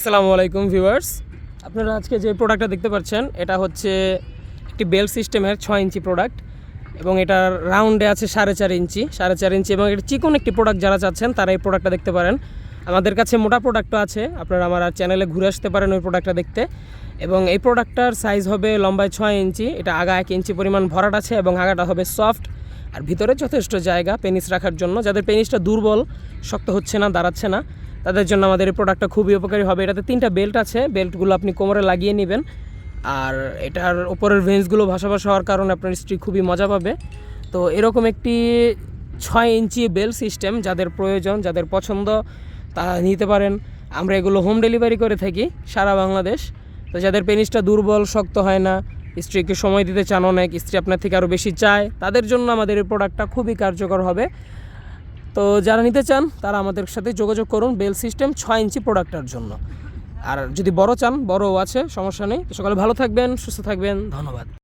আসসালামু আলাইকুম ভিউয়ার্স। আপনারা আজকে যে প্রোডাক্টটা দেখতে পাচ্ছেন, এটা হচ্ছে একটি বেল সিস্টেমের ছয় ইঞ্চি প্রোডাক্ট এবং এটার রাউন্ডে আছে সাড়ে চার ইঞ্চি, সাড়ে চার ইঞ্চি এবং এটা চিকন একটি প্রোডাক্ট যারা চাচ্ছেন, তারা এই প্রোডাক্টটা দেখতে পারেন। আমাদের কাছে মোটা প্রোডাক্টও আছে, আপনারা আমার চ্যানেলে ঘুরে আসতে পারেন ওই প্রোডাক্টটা দেখতে। এবং এই প্রোডাক্টটার সাইজ হবে লম্বায় ছয় ইঞ্চি, এটা আগা এক ইঞ্চি পরিমাণ ভরাট আছে এবং আগাটা হবে সফট। আর ভিতরে যথেষ্ট জায়গা, পেনিস রাখার জন্য। যাদের পেনিসটা দুর্বল, শক্ত হচ্ছে না, দাঁড়াচ্ছে না তাদের জন্য আমাদের এই প্রোডাক্টটা খুবই উপকারী হবে। এটাতে তিনটা বেল্ট আছে। বেল্টগুলো আপনি কোমরে লাগিয়ে নেবেন। আর এটার ওপরের ভেন্সগুলো ভাসা ভাসা হওয়ার কারণে আপনার স্ত্রী খুবই মজা পাবে। তো এরকম একটি ছয় ইঞ্চি বেল সিস্টেম যাদের প্রয়োজন, যাদের পছন্দ, তারা নিতে পারেন। আমরা এগুলো হোম ডেলিভারি করে থাকি সারা বাংলাদেশ। তো যাদের পেনিসটা দুর্বল, শক্ত হয় না, স্ত্রীকে সময় দিতে চান অনেক, স্ত্রী আপনার থেকে আরও বেশি চায়, তাদের জন্য আমাদের এই প্রোডাক্টটা খুবই কার্যকর হবে। তো যারা নিতে চান, তারা আমাদের সাথে যোগাযোগ করুন বেল সিস্টেম ছয় ইঞ্চি প্রোডাক্টের জন্য। আর যদি বড় চান, বড়ও আছে, সমস্যা নেই। সকালে ভালো থাকবেন, সুস্থ থাকবেন, ধন্যবাদ।